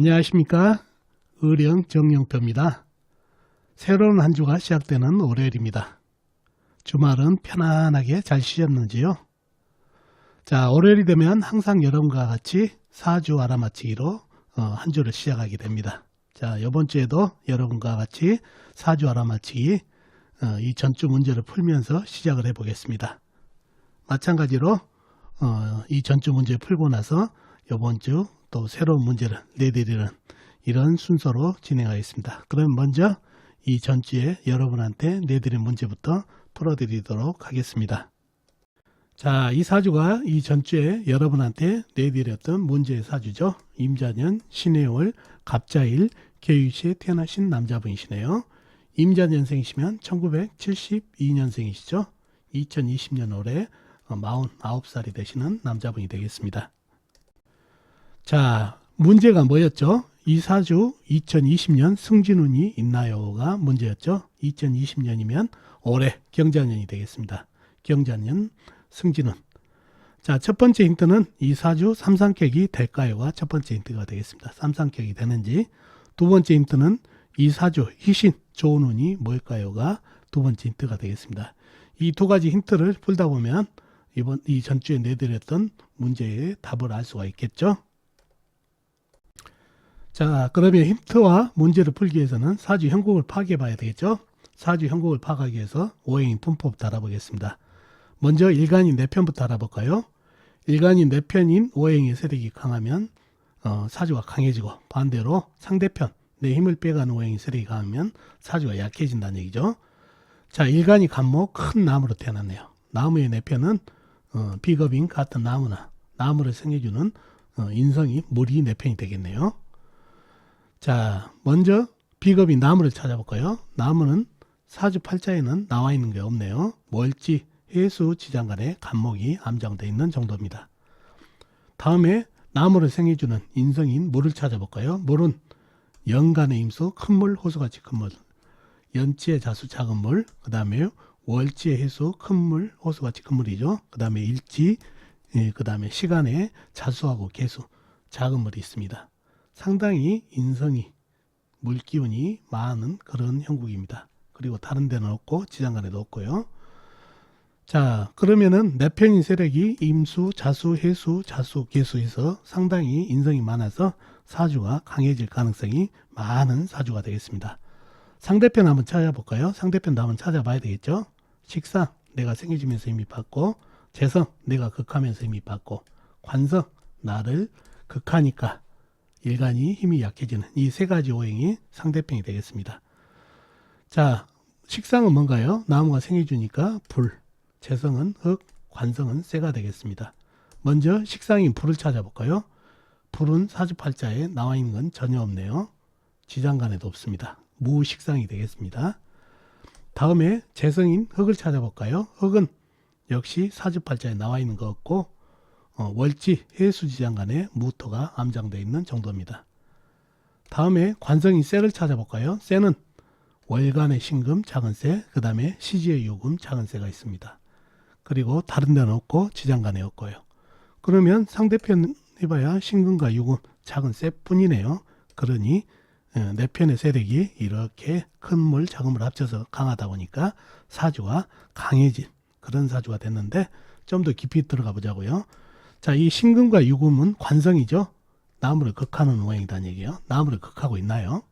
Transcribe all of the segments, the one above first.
안녕하십니까. 의령 정영표입니다. 새로운 한 주가 시작되는 월요일입니다. 주말은 편안하게 잘 쉬셨는지요? 자, 월요일이 되면 항상 여러분과 같이 4주 알아맞히기로 어, 한 주를 시작하게 됩니다. 자, 이번 주에도 여러분과 같이 4주 알아맞히기 어, 이 전주 문제를 풀면서 시작을 해보겠습니다. 마찬가지로 어, 이 전주 문제 풀고 나서 이번 주 또 새로운 문제를 내드리는 이런 순서로 진행하겠습니다. 그럼 먼저 이 전주에 여러분한테 내드린 문제부터 풀어드리도록 하겠습니다. 자, 이 사주가 이 전주에 여러분한테 내드렸던 문제의 사주죠. 임자년, 신해월, 갑자일, 개유시에 태어나신 남자분이시네요. 임자년생이시면 1972년생이시죠. 2020년 올해 49살이 되시는 남자분이 되겠습니다. 자, 문제가 뭐였죠? 이 사주 2020년 승진운이 있나요가 문제였죠. 2020년이면 올해 경자년이 되겠습니다. 경자년 승진운. 자, 첫 번째 힌트는 이 사주 삼상격이 될까요가 첫 번째 힌트가 되겠습니다. 삼상격이 되는지. 두 번째 힌트는 이 사주 희신 좋은 운이 뭘까요가 두 번째 힌트가 되겠습니다. 이 두 가지 힌트를 풀다 보면 이번 이 전주에 내드렸던 문제의 답을 알 수가 있겠죠. 자, 그러면 힌트와 문제를 풀기 위해서는 사주 형국을 파악해 봐야 되겠죠? 사주 형국을 파악하기 위해서 오행인 분법부터 알아보겠습니다. 먼저 일간인 내 편부터 알아볼까요? 일간인 내 편인 오행의 세력이 강하면 어, 사주가 강해지고 반대로 상대편 내 힘을 빼가는 오행의 세력이 강하면 사주가 약해진다는 얘기죠. 자, 일간이 간목 큰 나무로 태어났네요. 나무의 내 편은 어, 비겁인 같은 나무나 나무를 생겨주는 어, 인성이 물이 내 편이 되겠네요. 자, 먼저 비겁이 나무를 찾아볼까요? 나무는 사주팔자에는 나와 있는 게 없네요. 월지, 해수, 지장간에 간목이 암장되어 있는 정도입니다. 다음에 나무를 생해주는 인성인 물을 찾아볼까요? 물은 연간의 임수, 큰 물, 호수같이 큰 물, 연지의 자수, 작은 물, 그 다음에 월지의 해수, 큰 물, 호수같이 큰 물이죠. 그 다음에 일지, 그 다음에 시간에 자수하고 개수, 작은 물이 있습니다. 상당히 인성이 물기운이 많은 그런 형국입니다. 그리고 다른 데는 없고 지장간에도 없고요. 자 그러면은 내편인 세력이 임수, 자수, 해수, 자수, 개수에서 상당히 인성이 많아서 사주가 강해질 가능성이 많은 사주가 되겠습니다. 상대편 한번 찾아볼까요? 상대편도 한번 찾아봐야 되겠죠. 식상 내가 생겨지면서 힘이 받고 재성 내가 극하면서 힘이 받고 관성 나를 극하니까 일간이 힘이 약해지는 이 세 가지 오행이 상대편이 되겠습니다. 자, 식상은 뭔가요? 나무가 생겨주니까 불, 재성은 흙, 관성은 쇠가 되겠습니다. 먼저 식상인 불을 찾아볼까요? 불은 사주팔자에 나와 있는 건 전혀 없네요. 지장간에도 없습니다. 무식상이 되겠습니다. 다음에 재성인 흙을 찾아볼까요? 흙은 역시 사주팔자에 나와 있는 거 없고 어, 월지 해수지장 간에 무토가 암장되어 있는 정도입니다. 다음에 관성인 쇠를 찾아볼까요? 쇠는 월간의 신금 작은 쇠, 그 다음에 시지의 요금 작은 쇠가 있습니다. 그리고 다른 데는 없고 지장 간에 없고요. 그러면 상대편 해봐야 신금과 요금 작은 쇠뿐이네요. 그러니 어, 내 편의 세력이 이렇게 큰 물, 작은 물 합쳐서 강하다 보니까 사주가 강해진 그런 사주가 됐는데 좀 더 깊이 들어가 보자고요. 자, 이 신금과 유금은 관성이죠. 나무를 극하는 모양이다는 얘기예요. 나무를 극하고 있나요?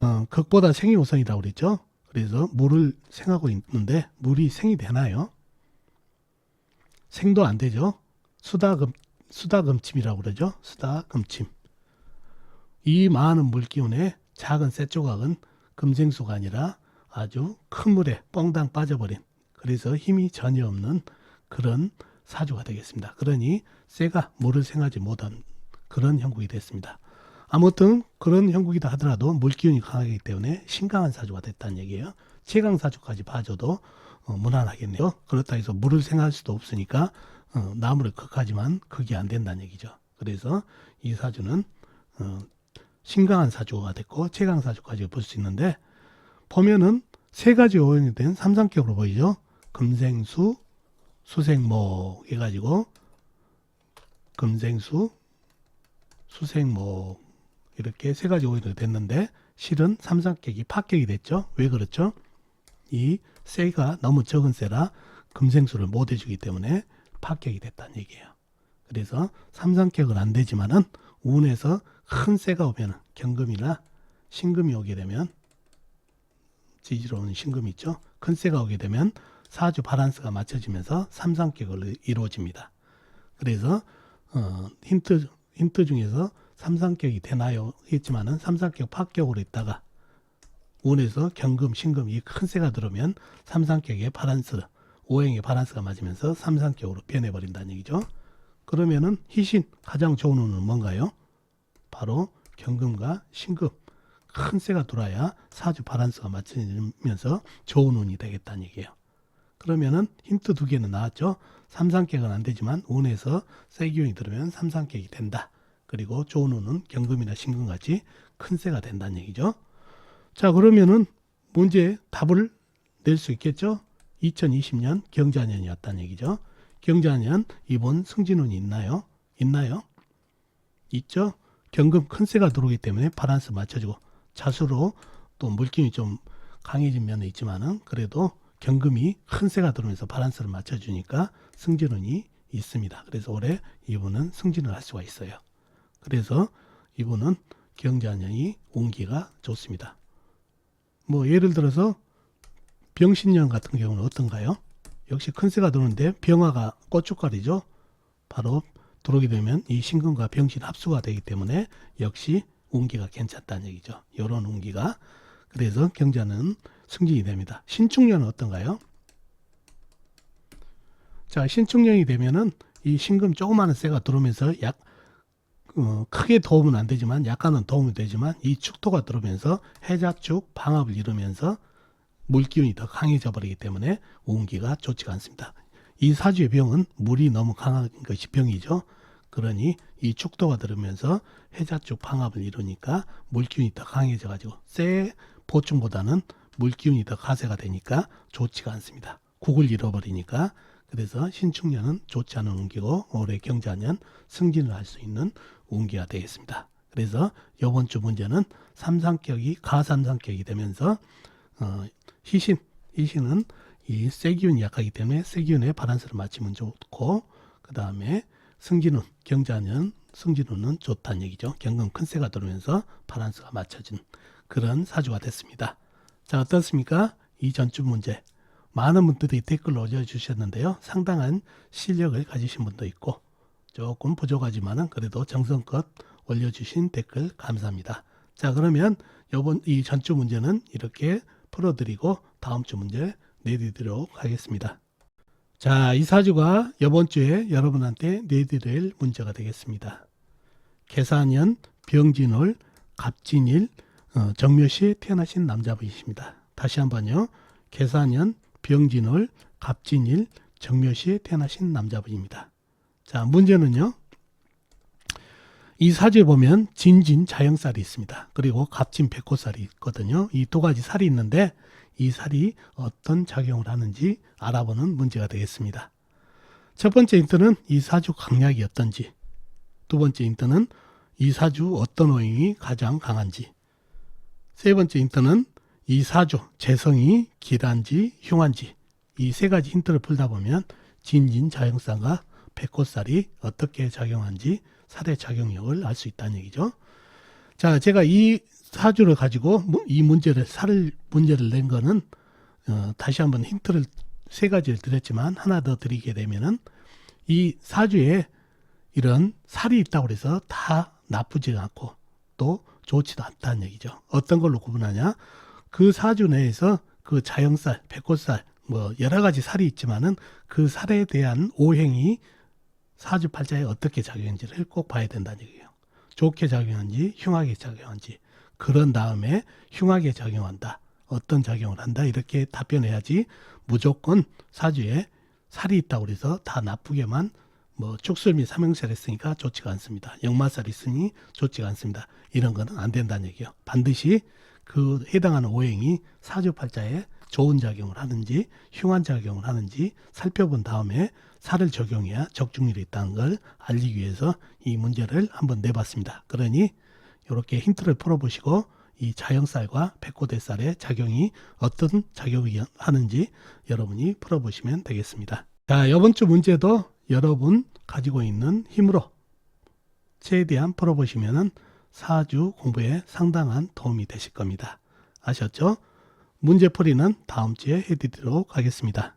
어, 극보다 생이 우선이라고 그랬죠. 그래서 물을 생하고 있는데 물이 생이 되나요? 생도 안 되죠. 수다금 수다금침이라고 그러죠. 수다금침. 이 많은 물기운에 작은 쇠 조각은 금생수가 아니라 아주 큰 물에 뻥당 빠져버린 그래서 힘이 전혀 없는 그런 사주가 되겠습니다. 그러니 쇠가 물을 생하지 못한 그런 형국이 됐습니다. 아무튼 그런 형국이다 하더라도 물기운이 강하기 때문에 신강한 사주가 됐다는 얘기예요. 최강 사주까지 봐줘도 어, 무난하겠네요. 그렇다 해서 물을 생할 수도 없으니까 어, 나무를 극하지만 그게 안 된다는 얘기죠. 그래서 이 사주는 어, 신강한 사주가 됐고 최강 사주까지 볼 수 있는데 보면은 세 가지 오행이 된 삼상격으로 보이죠. 금생수, 수생목 해가지고 금생수, 수생목 이렇게 세 가지 오행이 됐는데 실은 삼삼격이 파격이 됐죠. 왜 그렇죠? 이 쇠가 너무 적은 쇠라 금생수를 못 해주기 때문에 파격이 됐다는 얘기예요. 그래서 삼삼격은 안 되지만은 운에서 큰 쇠가 오면 경금이나 신금이 오게 되면 지지로 오는 신금이 있죠. 큰 쇠가 오게 되면 사주 바란스가 맞춰지면서 삼삼격을 이루어집니다. 그래서 어, 힌트 힌트 중에서 삼삼격이 되나요? 했지만은 삼삼격 파격으로 있다가 운에서 경금, 신금 이큰 쇠가 들어오면 삼삼격의 바란스, 오행의 바란스가 맞으면서 삼삼격으로 변해버린다는 얘기죠. 그러면은 희신 가장 좋은 운은 뭔가요? 바로 경금과 신금 큰 쇠가 들어와야 사주 바란스가 맞춰지면서 좋은 운이 되겠다는 얘기예요. 그러면은 힌트 두 개는 나왔죠. 삼삼격은 안 되지만 운에서 쇠기운이 들으면 삼삼격이 된다. 그리고 좋은 운은 경금이나 신금 같이 큰 쇠가 된다는 얘기죠. 자 그러면은 문제 답을 낼 수 있겠죠? 2020년 경자년이었다는 얘기죠. 경자년 이번 승진운이 있나요? 있나요? 있죠? 경금 큰 쇠가 들어오기 때문에 바란스 맞춰주고 자수로 또 물낌이 좀 강해진 면은 있지만은 그래도 경금이 큰 쇠가 들어오면서 바란스를 맞춰주니까 승진운이 있습니다. 그래서 올해 이분은 승진을 할 수가 있어요. 그래서 이분은 경자년이 운기가 좋습니다. 뭐 예를 들어서 병신년 같은 경우는 어떤가요? 역시 큰 새가 들어오는데 병화가 고춧가리죠. 바로 들어오게 되면 이 신금과 병신 합수가 되기 때문에 역시 운기가 괜찮다는 얘기죠. 이런 운기가 그래서 경자는 승진이 됩니다. 신축년은 어떤가요? 자 신축년이 되면은 이 신금 조그마한 새가 들어오면서 약 어, 크게 도움은 안 되지만 약간은 도움이 되지만 이 축토가 들어오면서 해자축 방압을 이루면서 물기운이 더 강해져 버리기 때문에 운기가 좋지가 않습니다. 이 사주의 병은 물이 너무 강한 것이 병이죠. 그러니 이 축도가 들으면서 해자축 방압을 이루니까 물기운이 더 강해져 가지고 쇠 보충보다는 물기운이 더 가세가 되니까 좋지가 않습니다. 국을 잃어버리니까 그래서 신축년은 좋지 않은 운기고 올해 경자년 승진을 할 수 있는 운기가 되겠습니다. 그래서 이번 주 문제는 삼상격이 가삼상격이 되면서 어, 희신 희신은 이 세기운이 약하기 때문에 세기운의 바란스를 맞추면 좋고 그 다음에 승진운 경자년 승진운은 좋다는 얘기죠. 경금 큰 세가 들어오면서 바란스가 맞춰진 그런 사주가 됐습니다. 자 어떻습니까? 이 전주 문제 많은 분들이 댓글로 올려주셨는데요. 상당한 실력을 가지신 분도 있고 조금 부족하지만은 그래도 정성껏 올려주신 댓글 감사합니다. 자 그러면 이번 이 전주 문제는 이렇게 풀어드리고 다음 주 문제 내드리도록 하겠습니다. 자, 이 사주가 이번 주에 여러분한테 내드릴 문제가 되겠습니다. 계산년 병진월 갑진일 어, 정묘시에 태어나신 남자분이십니다. 다시 한번요. 계산년 병진월 갑진일 정묘시에 태어나신 남자분입니다. 자, 문제는요. 이 사주에 보면 진진 자영살이 있습니다. 그리고 갑진 백호살이 있거든요. 이 두 가지 살이 있는데 이 살이 어떤 작용을 하는지 알아보는 문제가 되겠습니다. 첫 번째 힌트는 이 사주 강약이 어떤지, 두 번째 힌트는 이 사주 어떤 오행이 가장 강한지, 세 번째 힌트는 이 사주 재성이 길한지 흉한지 이 세 가지 힌트를 풀다 보면 진진 자영살과 백호살이 어떻게 작용한지 살의 작용력을 알 수 있다는 얘기죠. 자, 제가 이 사주를 가지고 무- 이 문제를 살 문제를 낸 거는 어, 다시 한번 힌트를 세 가지를 드렸지만 하나 더 드리게 되면은 이 사주에 이런 살이 있다고 해서 다 나쁘지 않고 또 좋지도 않다는 얘기죠. 어떤 걸로 구분하냐? 그 사주 내에서 그 자영살, 백호살, 뭐 여러 가지 살이 있지만은 그 살에 대한 오행이 사주 팔자에 어떻게 작용하는지를 꼭 봐야 된다는 얘기예요. 좋게 작용한지 흉하게 작용한지 그런 다음에 흉하게 작용한다. 어떤 작용을 한다. 이렇게 답변해야지 무조건 사주에 살이 있다고 해서 다 나쁘게만 뭐 축술미 삼형살 했으니까 좋지가 않습니다. 역마살 있으니 좋지가 않습니다. 이런 거는 안 된다는 얘기예요. 반드시 그 해당하는 오행이 사주 팔자에 좋은 작용을 하는지 흉한 작용을 하는지 살펴본 다음에 살을 적용해야 적중률이 있다는 걸 알리기 위해서 이 문제를 한번 내봤습니다. 그러니 이렇게 힌트를 풀어보시고 이 자연쌀과 백고대쌀의 작용이 어떤 작용을 하는지 여러분이 풀어보시면 되겠습니다. 자, 이번 주 문제도 여러분 가지고 있는 힘으로 최대한 풀어보시면은 사주 공부에 상당한 도움이 되실 겁니다. 아셨죠? 문제풀이는 다음 주에 해드리도록 하겠습니다.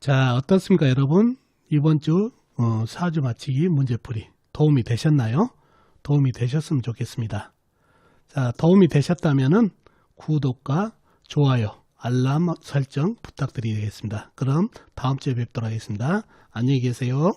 자, 어떻습니까, 여러분? 이번 주 어, 사주 마치기 문제풀이 도움이 되셨나요? 도움이 되셨으면 좋겠습니다. 자, 도움이 되셨다면은 구독과 좋아요, 알람 설정 부탁드리겠습니다. 그럼 다음 주에 뵙도록 하겠습니다. 안녕히 계세요.